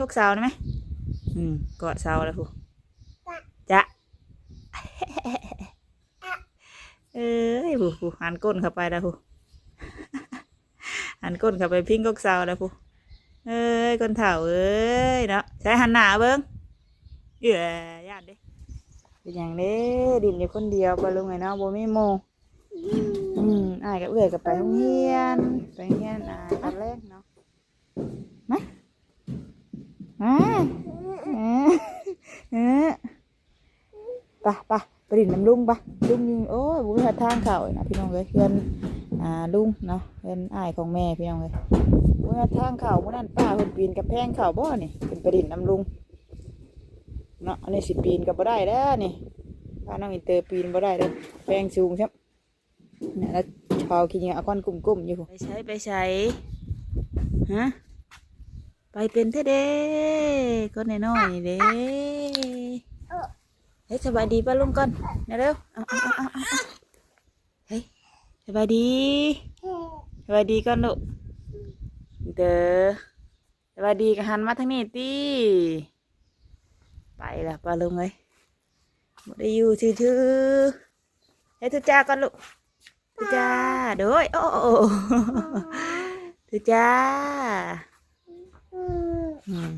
ยกเสาได้ไหมอืมกอดเสาแล้วพูจะเอ้ยพูพูหันก้นเข้าไปแล้วพูหันก้นเข้าไปพิงกกเสาแล้วพูเอ้ยคนเถ่าเอ้ยเนาะใช้หันหน้าเบิ้งเอ้ยญาติเด้เป็นอย่างเด้ดินอยู่คนเดียวไปลงไงเนาะโบ่มีโมอืมอ้ายกับเอื้อยกับไปโรงเรียนไปโรงเรียนอ่าตอนแรกเนาะ มามาเออเออไปไปไปดินน้ำลุงไปลุงยิงโอ้ยบุญทางเข่านะพี่น้องเลยเพื่อนอ่าลุงเนาะเพื่อนอ้ายของแม่พี่น้องเลยบุญทางเข่าบุญนั่นป้าเพิ่นปีนกับแพงเข่าบ่นี่เป็นไปดินน้ำลุงเนาะอันนี้สิปีนกับบ่ได้แล้วนี่ป้าน้องอินเตอร์ปีนบ่ได้เลยแพงสูงใช่เนี่ยแล้วชาวขี้เหงาก้อนกลุ่มๆอยู่ไปใช้ไปใช้ฮะ ไปเป็นเท่เด้ก็น้อยเด้เฮ้ยสบายดีป้าลุงก่อนเดี๋ยวเร็วเฮ้ยสบายดีสบายดีก่อนลูกเด้อสบายดีก็หันมาทางนี้ตีไปละป้าลุงเอ้ยหมดได้อยู่ชื่อๆให้ทุจ้าก่อนลูกทุจ้าด้อยโอ้โอ้ทุจ้า อืม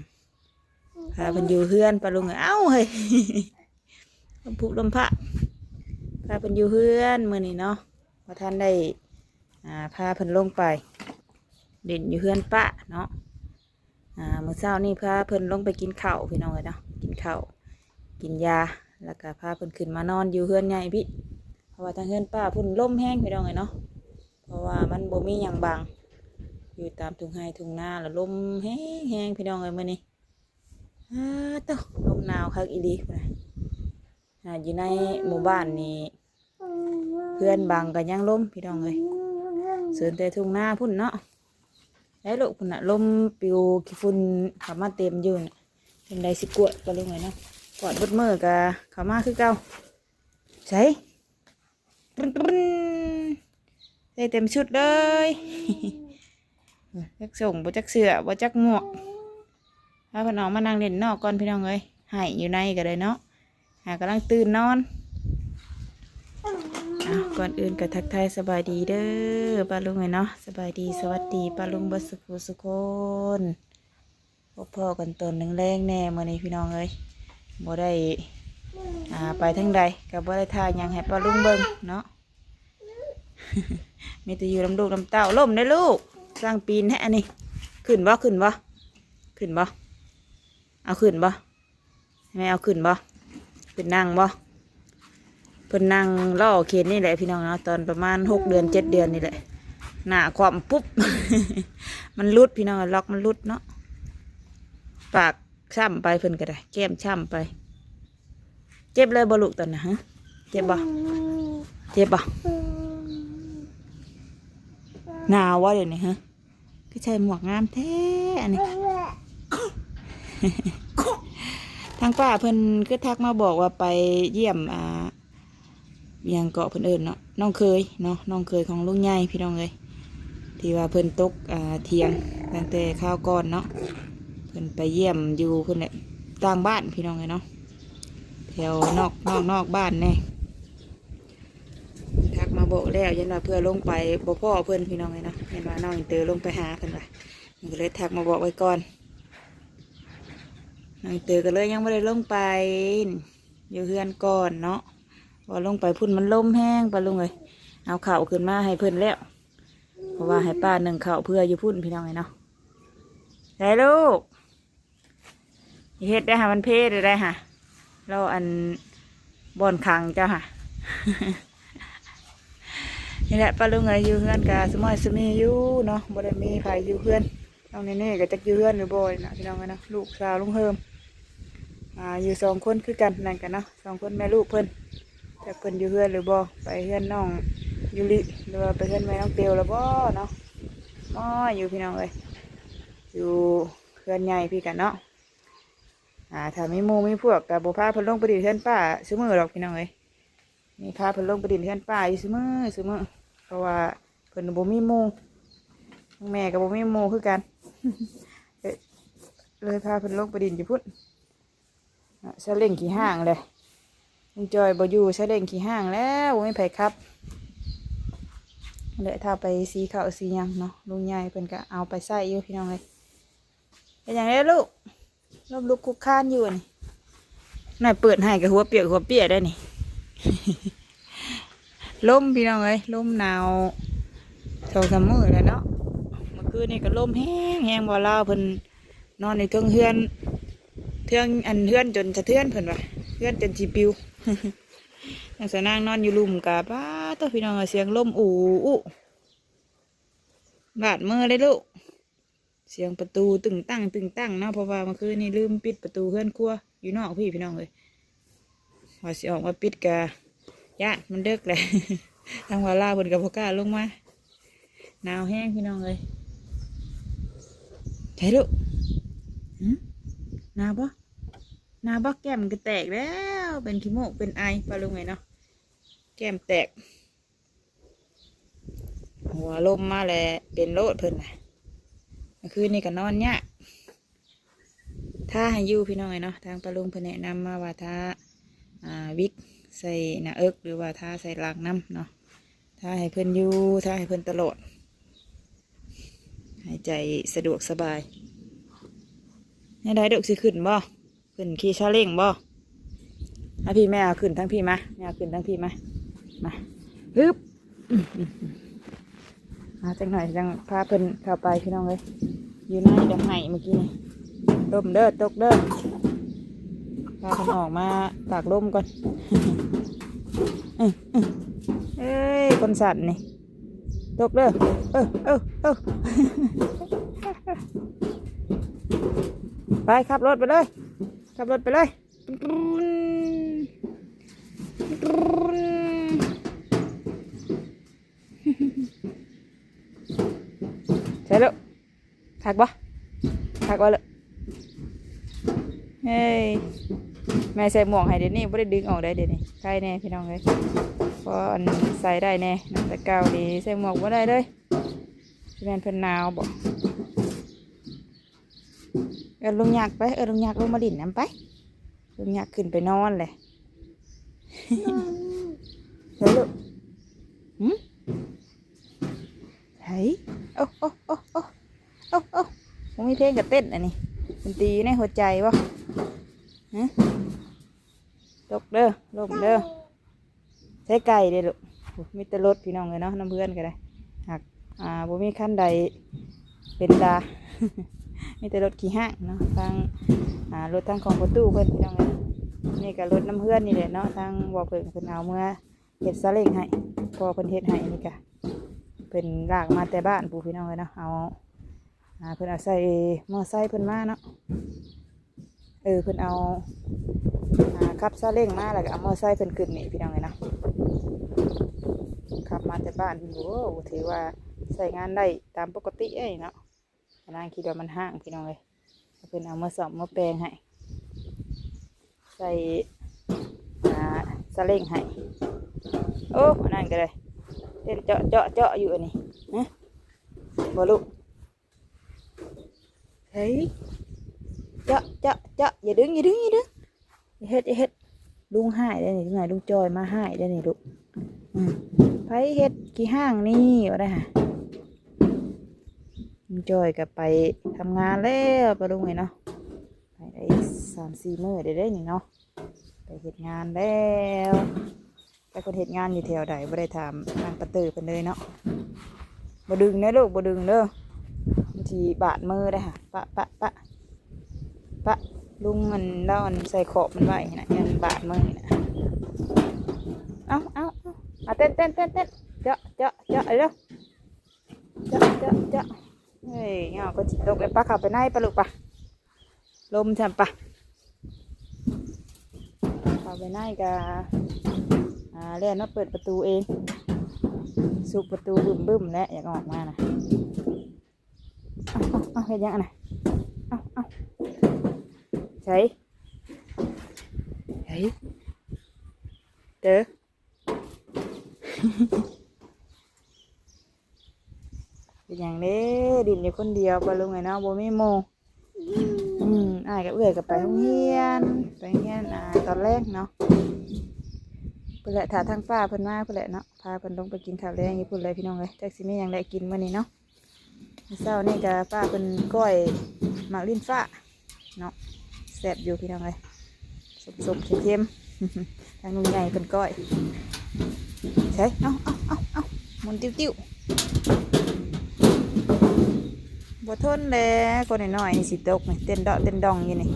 พาเพิ่นอยู่เฮือนปลาลุงเอ้าเฮ้ยลมพุลมพระพาเพิ่นอยู่เฮือนมื้อนี้เนาะว่าท่านได้อ่าพาเพิ่นลงไป เด่นอยู่เฮือนปะเนาะอ่ามื้อเช้านี่พาเพิ่นลงไปกินข้าวพี่น้องเลยเนาะกินข้าวกินยาแล้วก็พาเพิ่นขึ้นมานอนอยู่เฮือนใหญ่พี่เพราะว่าทางเฮือนป้าเพุ่นล่มแห้งพี่น้องเลยเนาะเพราะว่ามันบ่มีหยังบัง อยู่ตามทุ่งไร่ทุ่งนาแล้วลมแห้งแห้งพี่น้องเอ้ยมื้อนี้อ้าต้าลมหนาวคักอีหลีพุ่นนะอ่าอยู่ในหมู่บ้านนี่เพื่อนบางก็ยังลมพี่น้องเอ้ยเสือนแต่ทุ่งนาพุ่นเนาะแล้ลูกพุ่นน่ะลมปิวขี้ฝุ่นขามาเต็มอยู่น่ะเป็นไดสิกวดก็ลงเลยเนาะกอดบดมือก็เข้ามาคือเก่าใส่ปรึ้นปรึ้นได้เต็มชุดเลย จักส่งบ่จักเสือบ่จักหมวกพาพี่น้องมานั่งเล่นนอกก่อนพี่น้องเอ้ยหายอยู่ในก็เลยเนาะหากำลังตื่นนอนอก่อนอื่นก็ทักทายสบายดีเด้อป้าลุงเอ้ยเนาะสบายดีสวัสดีป้าลุงบัสกุสุคนพบพ่อกันตนหนึ่งแรงแน่มื่อนี้พี่น้องเอ้ยบ่ได้อ่าไปทั้งใดก็บ่ได้ทายยังให้ป้าลุงเบิ่งเนาะมีแต่อยู่ลำลูกลำเต้าล่มได้ลูก สร้างปีนให้นนี้ขึ้นบ่ขึ้นบ่ขึ้นบ่เอาขึ้นบ่ไม่เอาขึ้นบ่ขึ้นนั่งบ่เพิ่นนั่งล่อเข็นนี่แหละพี่น้องเนาะตอนประมาณหกเดือนเจ็ดเดือนนี่แหละหน้าความปุ๊บ มันรุดพี่น้องล็อกมันรุดเนาะปากช่ำไปเพิ่นก็ได้แก้มช่ำไป เจ็บเลยบลูกตอนนะฮะเจ็บบ่เจ็บบ่หนาววะเดี๋ยวนี้ฮะ ก็ใช่หมวกงามแท้อันนี้ทางป้าเพิ่นก็ทักมาบอกว่าไปเยี่ยมอ่าอหยังเกาะเพิ่นเอิญเนาะน้องเคยเนาะน้องเคยของลุงใหญ่พี่น้องเลยที่ว่าเพิ่นตกอ่าเทียงตั้งแต่ข้าวก่อนเนาะเพิ่นไปเยี่ยมอยู่เพิ่นแหละต่างบ้านพี่น้องเลยเนาะแถวนอกนอกนอกบ้านแน่ทักมาบอกแล้วยันว่าเพื่อลงไปบ่พ่อเพิ่นพี่น้องเลยเนาะ เห็นว่าน้องอินเตอร์ลงไปหาเพิ่นว่ามันก็เลยทักมาบอกไว้ก่อนนางเตอก็เลยยังไม่ได้ลงไป อยู่เฮือนก่อนเนาะพอลงไปพุ่นมันล่มแห้งไปลงเลยเอาเข่าขึ้นมาให้เพิ่นแล้ว เพราะว่าให้ป้าหนึ่งเข่าเพื่ออยู่พุ่นพี่น้องไงเนาะได้ลูกเฮ็ดได้ค่ะมันเพศได้ค่ะเราอันบอนขังเจ้าค่ะ นี่แหละป้าลุงเอ้ยอยู่เฮือนกาสมอยสมีอยู่เนาะบ่ได้มีไผอยู่เฮือนน้องเน่ๆก็จักอยู่เฮือนหรือบ่นะพี่น้องเอ้ยนะลูกสาวลุงเฮิมอ่าอยู่สองคนคือกันนั่นกันเนาะสองคนแม่ลูกเพิ่นจักเพิ่นอยู่เฮือนหรือบ่ไปเฮือนน้องยูริหรือว่าไปเฮือนแม่น้องเตียวหรือบ่เนาะอ๋ออยู่พี่น้องเอ้ยอยู่เฮือนใหญ่พี่กันเนาะอ่าถ้ามีมู่มีพวกก็บ่พาเพิ่นลงไปดินเฮือนป้าซุมื้อหรอกพี่น้องเอ้ยมีพาเพิ่นลงไปดินเฮือนป้าอยู่ซุมื้อซุมื้อ เพราะว่าเพิ่นบ่มีหมู่ทั้งแม่กับบ่มีหมู่คือกันเอ้ยเลยพาเพิ่นลงไปดินอยู่พุ่นอะซาเล่งขี่ห้างเลยลุงจอยบ่อยู่ซาเล่งขี่ห้างแล้วไม่ไผครับเลยถ้าไปสีข้าวสีหยังเนาะลุงใหญ่เพิ่นก็เอาไปใส่อยู่พี่น้องเลยเป็นอย่างนี้ลูกลบลุกคุกคานอยู่นี่น่าเปิดให้กับหัวเปียกหัวเปียกได้นี่ ลมพี่น้องเอ้ยลมหนาวสองสามมือแล้วเนาะเมื่อคืนนี่ก็ลมแห้งแห้งบ่ลาเพิ่นนอนในเทิงเฮือนเทืองอันเฮือนจนสะเทือนเพิ่นว่าเฮือนจนสิปิวนางสาวนางนอนอยู่ลุมกะป้าตัวพี่น้องเอ้ยเสียงลมอูอู้บาดมือเลยลูกเสียงประตูตึงตั้งตึงตั้งเนาะเพราะว่าเมื่อคืนนี่ลืมปิดประตูเฮือนครัวอยู่นอกพี่พี่น้องเลยว่าสิออกมาปิดกะ ยะมันเดึกเลยทางวาลาบนกับพกล้าลงมาหนาวแห้งพี่น้องเลยใช่ลูกหนาวปะหนาวปะแก้มก็แตกแล้ว เป็นขี้โมกเป็นไอปลาลุงไงเนาะแก้มแตก หัวลมมาแล้วเป็นโรดเพิ่นนะมาคืนนี่ก็นอนยากถ้าให้ยู่พี่น้องไงเนาะทางปลาลุงเพิ่นแนะนำมาว่าถ้าอ่าวิก ใส่หน้าเอิกหรือว่าทาใส่หลังน้ำเนาะทาให้เพิ่นอยู่ทาให้เพิ่นตลอด หายใจสะดวกสบายให้ได้ดอกสิขึ้นบ่ขึ้นขี่ชาเล่งบ่ถ้าพี่แม่เอาขึ้นทั้งพี่มาแม่เอาขึ้นทั้งพี่มามาฮึบมอืมอืมมาจังหน่อยจังพาเพิ่นเข้าไปพี่น้องเลยอยู่ในดำไห้เมื่อกี้นี่ลมเด้อตกเด้อ พาคนออกมาตากลมก่อนเอ้ยคนสั่นนี่ตกเด้อเออเออเออไปขับรถไปเลยขับรถไปเลยใช่แล้วขักบ่ขักบ่เลย เฮ้ยแม่ใส่หมวกให้เดี๋ยวนี้ไม่ได้ดึงออกได้เดี๋ยวนี้ใช่แน่พี่น้องเลยเพราะอันใส่ได้แน่นะแต่เก่าดีใส่หมวกไม่ได้เลยที่แม่นเพิ่นหนาวบอกเออลุงอยากไปเออลุงอยากลงมาดินน้ำไปลุงอยากขึ้นไปนอนเลยเดี๋ยวลูกหืมเฮ้ยโอ้โอ้โอ้โอ้โอ้โอ้ผมมีเพลงกับเต้นอันนี้ ดนตีในหัวใจวะฮะตกเด้อลมเด้อใช้ไก่เด้อลูกโอ้มีแต่รถพี่น้องเลยเนาะน้ำเพื่อนก็ได้หากอ่าบ่มีขั้นใดเป็นตามีแต่รถขี่ห้างเนาะทางอ่ารถทางของประตูเพิ่อนพี่น้องเลยนี่ก็รถน้ำเพื่อนนี่แหละเนาะทางบ่อเพิ่นเพิ่นเอาเมื่อเฮ็ดซาเล้งให้พอเพิ่นเฮ็ดให้นี่ก็เพิ่นลากมาแต่บ้านปู่พี่น้องเลยเนาะเอา อ่าเพิ่นเอาใส่มอไซค์เพิ่นมาเนาะเออเพิ่นเอาอ่าขับซาเล้งมาแล้วก็เอามอไซค์เพิ่นขึ้นนี่พี่น้องเลยเนาะขับมาแต่บ้านโอ้ถือว่าใช้งานได้ตามปกติเอ้ยเนาะนางคิดว่ามันห่างพี่น้องเลยเพิ่นเอามาสอบมาแปลงให้ใส่อ่าซาเล้งให้โอ้อันนั่นก็เลยเต้นเจาะเจาะเจาะอยู่อันนี้นะบ่ลูก ฮ้ยเจาะเจาะเจาะอย่าดึงอย่าดึงอย่าดึงอย่าเฮ็ดอย่าเฮ็ดลุงหายได้นี่ลุงไงลุงจอยมาหายได้นี่ลูกไปเฮ็ดกี่ห้างนี่ว่าได้ฮะลุงจอยก็ไปทำงานแล้วปะลุงไงเนาะไปได้สามสี่มื้อได้ได้นี่เนาะไปเฮ็ดงานแล้วไปคนเฮ็ดงานอยู่แถวใดบ่ได้ถามนางประตือเพิ่นเลยเนาะบ่ดึงเด้อลูกบ่ดึงเด้อบาง ทีบาดมือได้ค่ะ ปะปะปะปะลุงมันเล่ามันใส่ขอบมันไว้นะยันบาดมือนะเอาเอาเอาเอาเต้นเต้นเต้นเต้นเจาะเจาะเจาะเร็วเจาะเจาะเจาะเฮ้ยเงาก็จิตตกเลยปะเข้าไปในปะลูกปะลมแทมปะเข้าไปในกะอ่าเล่นมาเปิดประตูเองสุกประตูบึ้มบึ้มๆแล้วอยากออกมานะ เอาเอาเอาเห็นยังไงนเอาเอาใช่ใช่เด้อเป็นอย่างนี้ดินอยู่คนเดียวไปลุงไงเนาะบ่มีโมอืมอายกับเอื้อยกับไปโรงเรียนไปโรงเรียนอ่าตอนแรกเนาะเพื่นแหละถาทางป้าเพิ่นมาเพื่นแหละเนาะพาเพิ่นลงไปกินข้าวแรงอยู่พุ่นเลยพี่น้องเลยแจักสิมีหยังได้กินมื้อนี้เนาะ เช้านี่ก็ป้าเพิ่นก้อยหมากลิ้นฟ้าเนาะแซ่บอยู่พี่น้องเลยสมๆเค็มๆทางนุ่งใหญ่เพิ่นก้อยใช่เอาเอาเอาเอาหมุนติ้วติ้วๆบ่ทนแล้วคนน้อยๆนี่สิตกนี่เต้นดาะเต้นดองอยู่นี่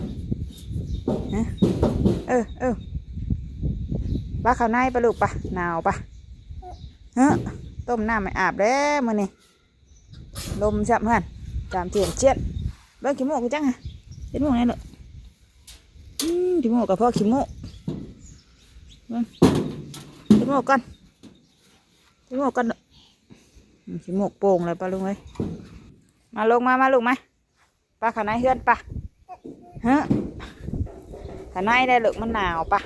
ฮะเออเออปลาข้าวในปลาลูกปะหนาวปะเฮ้ต้มน้ำไม่อาบแล้วมือนี้ ลมจับเพื่อนตามเทียนเชียดเบิ่งขี้โมกกูจังฮะขี้โมกไหนเนอะขี้โมกกับพ่อขี้โมกชิมหมกก่อนชิมหมกก่อนเด้ออืมชิมหมกโป่งเลยปะลุงเอ้ยมาลงมามาลูกมปลาขาในเฮือนปะฮะขาในได้ลูกมันหนาวปะ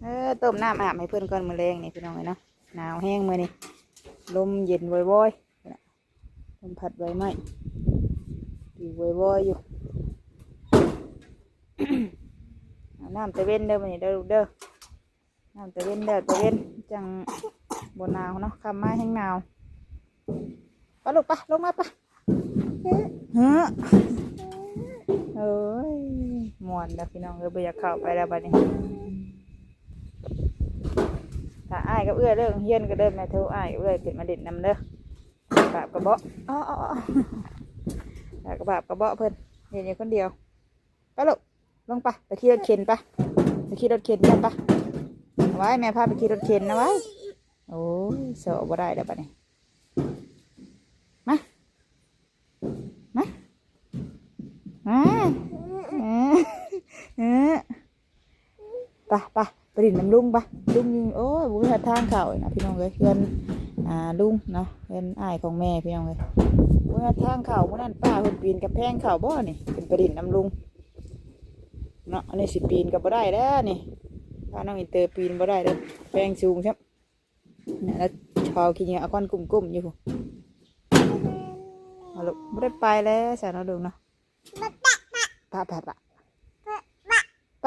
เออต้มน้ำอาบให้เพื่อนก่อนมือแรงนี่พี่น้องเอ้ยเนาะหนาวแห้งมือนี่ลมเย็นวอยๆ ลมพัดใบไม้ดีว่อยๆอยู่เอาน้ำตะเวนเด้อมันนี่เด้อลูกเด้อน้ำตะเวนแดดตะเวนจังบนหนาวเนาะคำมาแห้งหนาวปลูกปะลงมาปะเฮ้อเอ้ยมวนแล้วพี่น้องเออไปอยากเข้าไปแล้วบัดนี้ถ้าอ้ายกับเอื้อยเลิกเฮียนก็เดินแม่เท่าอ้ายเอื้อเป็นมาเด็ดนำเด้อ บาปกระเบาะอ๋ออ๋ออ๋อบากระบาปกระเบาะเพิ่นเห็นอยู่คนเดียวไปลูกลงไปไปขี่รถเข็นปะไปขี่รถเข็นกันปะเอาไว้แม่พาไปขี่รถเข็นนะไว้โอ้ยเสาบ่ได้แล้วบัดนี้มามามาเออเออปไปไป ดินน้ำลุงไปลุงโอ้ยบุญหาทางเข่านะพี่น้องเลยเพื่อนอ่าลุงเนาะเพื่อนอ้ายของแม่พี่น้องเลยบุญหาทางเข่ามื่อนั้นป้าเพิ่นปีนกับแพงเข่าบ่นี่เป็นไปดินน้ำลุงเนาะอันนี้สิปีนกับบ่ได้แล้วนี่พาน้องอินเตอร์ปีนบ่ได้เด้แปลงสูงใช่เนี่ยแล้วชาวกินเนี่ยเอาก้อนกลุ่มๆอยู่เอาลูกไม่ได้ไปแล้วสาวน้องดูเนาะปะปะปะ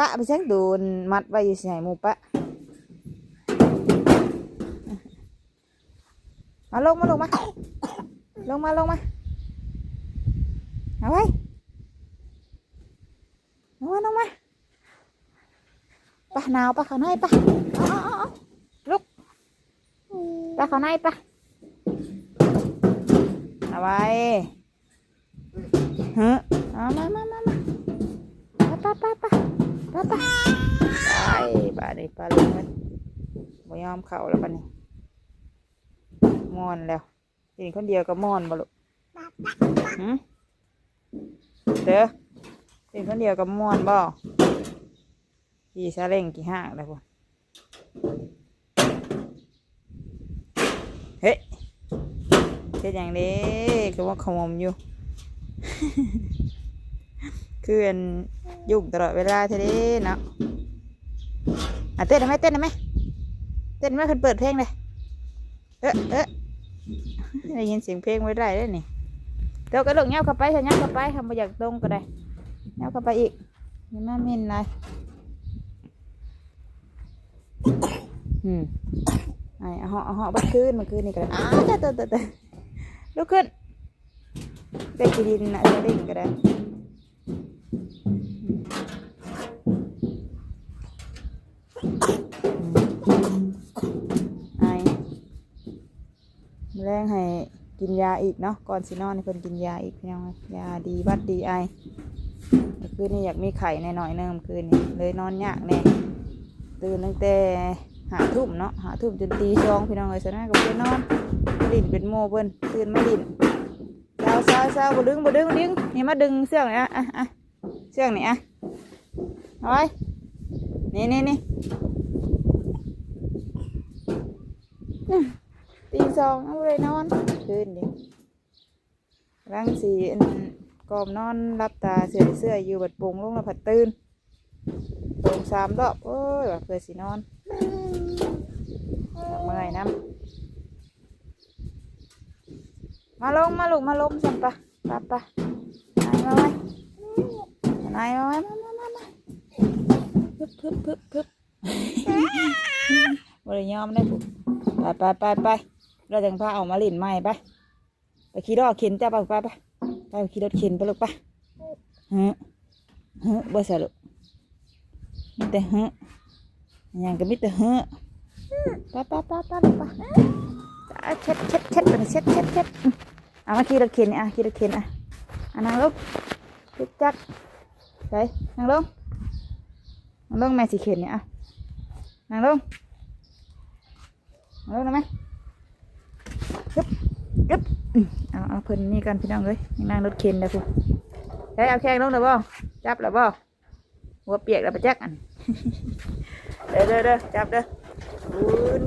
ะไปเช็คโดนมัดไว้อยู่สิไหนหมูปะมาลงมาลงมา ลงมาลงมาเอาไว้ลงมาลงมาปะหนาวปะเขาในปะเอาเอาเอาเอาลุกปะเขาในปะเอาไว้ฮ้อเอามามามามาปะปะปะ ปะปะปะไปปะดิปะลุงมันบ่ยอมเข่าแล้วปะนี่มอนแล้วกินคนเดียวก็มอนบ่ลูกหืมเด้อกินคนเดียวก็มอนบ่กี่ซาเล้งกี่ห้างเลยพวกเฮ้ยเฮ็ดอย่างนี้คือว่าขมมอยู่ คืออัน ยุ่งตลอดเวลาเท่านี้เนาะอะเต้นได้ไหมเต้นได้ไหมเต้นไหมคนเปิดเพลงเลยเอ๊ะเอ๊ะได้ยินเสียงเพลงไว้ได้เลยนี่เดี๋ยวกระโดดเงี้ยเข้าไปเถอะเงี้ยเข้าไปทำมาอยากตรงก็ได้เงี้ยเข้าไปอีกอยังน่าเม่นเลยอืมไอ้เหาะเหาะบัดคืนมื่อคืนนี่ก็ได้อ้าวเตะเตะเตะเตะลุกขึ้นเด็กกินนะเด็กก็ได้ ไอ้แรงให้กินยาอีกเนาะก่อนสินอนให้เพิ่นกินยาอีกพี่น้องยาดีบัดดีไอเมื่อคืนนี่อยากมีไข่ในหน่อยๆนึงเมื่อคืนนี่เลยนอนยากแน่ตื่นตั้งแต่หาทุ่มเนาะหาทุ่มจนตีสองพี่น้องเอ้ยสนะกับเพื่อนนอนดิ่นเป็นโมเพิ่นตื่นมาดิ่นเช้าเช้าเช้าบดึงบดึงดึงนี่มาดึงเสื้อหน่อยอะอะเสื้อนี่อะเอาไว้ นี่นี่นี่น่ตีสองเอาเลยนอนคืนดิร่างสีอันกอมนอนรับตาเสือเสื้ออยู่บัดปุงลงแล้วผัดตื่นลงสามรอบโอ้ยว่าเพื่อสินอนเมื่อยน้ำมาลงมาลูกมาลงสันปะปะปะไปมาไว้นายมามมามามา พึบพึบพึบพึบบริยอมได้ปุ๊ไปไปไปไปเราจังพาเอามาเลินใหม่ไปไปขี่รถเข็นจ้าไปไปไปไปขี่รถเข็นไปลูกไปเฮ้เฮ้บ่ใส่ลูกมีแต่เฮ้ยังก็มีแต่เฮ้ไปไปไปไปลูกไปะเช็ดเช็ดเช็ดไปนี่เช็ดเช็ดเช็ดเอามาขี่รถเข็นอะขี่รถเข็นอะอะนั่งลงจุกจักไปนั่งลง นังลงแม่สิเข็นเนี่ยอะนั่งลงเอาแล้ไหมยึบยึบเอาเอาเพิ่นนี่กันพี่น้องเลยยังนั่งรถเข็นเลยคุณใช้เอาแข้งลงเลยบ่จับเลยบ่หัวเปียกแล้วไปจักอันเด้อเด้อเด้อจับเด้อบุญ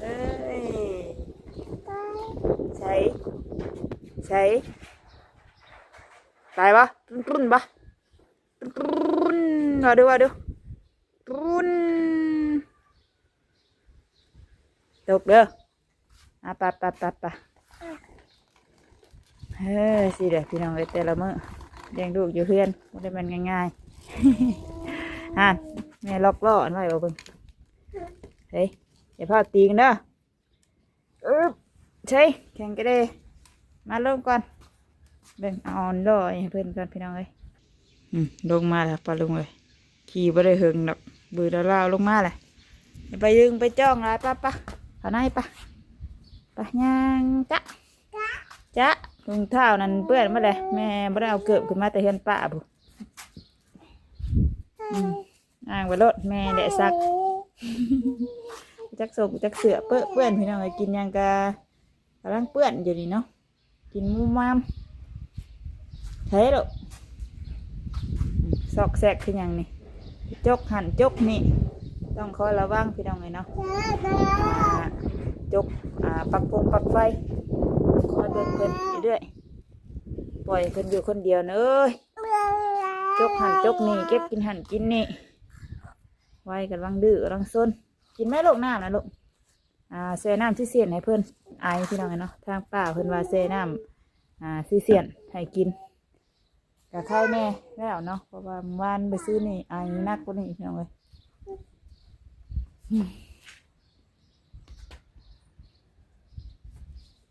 เอ้ยใช่ใช่ ตายปะรุ่นรุ่นปะรุ่นมาดูมาดูรุ่นตกเด้ออะปะปะปะปะเฮ้ยสิเด้อพี่น้องเลยแต่ละมื้อเลี้ยงลูกอยู่เพื่อนไม่ได้มันง่ายๆอ่านแม่ล็อกล้ออันไว้บ่เบิ่งเฮ้ยอย่าพลาดตีกันเด้ออึ๊บใช่แข่งกันเด้มาลงก่อน เบ่งอาอ่อนดอยให้เพื่อนกันพี่น้องเลยอืมลงมาแล้วปลาลุงเลยขี่บ่ได้หึงดอกบือดาลาวลงมาเลยไปยึงไปจ้องอะไรปะปะเขาไหนปะปะย่างจ๊ะจ๊ะถุงเท้านั่นเปื้อนมาเลยแม่บ่ได้เอาเกือบขึ้นมาแต่เฮือนป้าบุอ่างไปรถแม่แดดซักจักส่งจักเสือเปื้อนเปื้อนพี่น้องเลยกินยังกะกำลังเปื้อนอยู่นี่เนาะกินมูมาม ใช่หรอกซอกแซกคือหยังนี่จกหันจกนี่ ต้องคอยระวังพี่น้องเลยเนาะจกอ่าปักพงปักไฟคอยเบิ่งเพิ่นเรื่อยปล่อยเพิ่นอยู่คนเดียวเนยจกหันจกนี่เก็บกินหันกินนี่ไว้กันวังดื้อรังซนกินไหมลูกน้ำนะลูกอ่าเซน้ำที่เสียนให้เพิ่อนไอายพี่น้องเลยเนาะทางป้าเพิ่อนว่าเซน้ำอ่าซื้อเสียนให้กิน กับข้าแม่แล้วเนาะเพราะว่าเมื่อวานไปซื้อนี่ไอ้นักกว่านี้พี่น้องเลย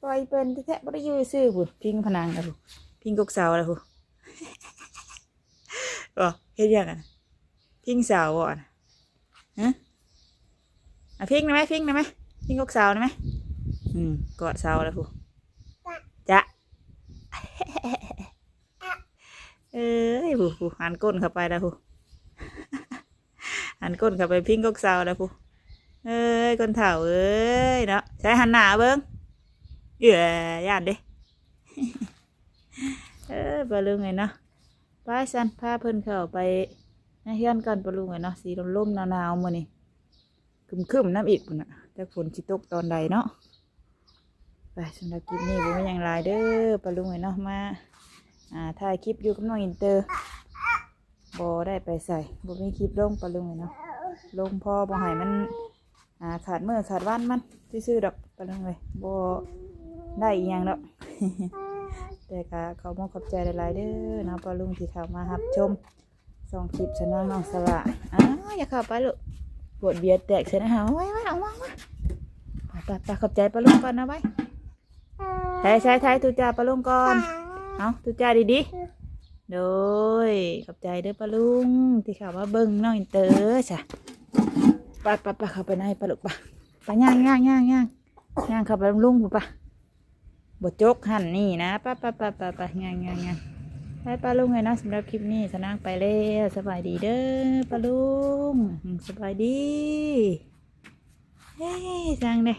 ปล่อยเป็นแท้ๆบ่ได้อยื้อซื้อผู้พิงผนังนะผู้พิงกกเสาแล้วผู้บ่เฮ็ดยังไงพิงเสาบ่นะฮะอะพิงได้ไหมพิงได้ไหมพิงกกเสาได้ไหมอืมกอดเสาแล้วผู้จะ เอ้ยผู้ผู้หันก้นเข้าไปแล้วผู้หันก้นเข้าไปพิงกกเสาแล้วผู้เอ้ยคนเฒ่าเอ้ยเนาะใช้หันหน้าเบิ้งเอื้อย่านเด้เอ้ยปลาลุงไงเนาะไปสันพาเพิ่นเข้าไปในเฮือนกันปลาลุงไงเนาะสีลมๆหนาวๆมื้อนี้คึมๆน้ำอีกพุ่นน่ะแต่ฝนสิตกตอนใดเนาะไปสำหรับคลิปนี้บ่มีหยังหลายเด้อปลาลุงไงเนาะมา อ่าถ่ายคลิปอยู่กับน้องอินเตอร์บอได้ไปใส่บมีคลิปลงปะลุงเลยเนาะลงพอบอหายมันอ่าขาดเมื่อขาดวันมันซื่อๆดอกปะลุงเลยบอได้อีหยังดอกแต่ก็เขามองขอบใจหลายๆเด้อเนาะปะลุงที่เข้ามารับชมสองคลิปชนะน้องสละอ้าวอย่าเข้าไปลูกปวดเบียดแตกเสียนะฮะไว้ไว้เอาวาไว้ไปไปขอบใจปะลุงก่อนนะไว้ใช้ใช้ใช้ตูจ่าปะลุงก่อน เอาตุจ้าดีๆโดยขอบใจเด้อปะลุง ที่เข่าวว่าเบิ้งน้องอินเตอร์จ้ะไปไปไปเข้าไปในปะลุกปะไปย่างย่างย่างย่างย่างเข้าไปลุงปะบดจกหันนี่นะปะปะปะปะปะย่างย่างย่างไปปะลุงไงนะสำหรับคลิปนี้สนางไปแล้วสบายดีเด้อปะลุงสบายดีเฮ้ยจังเลย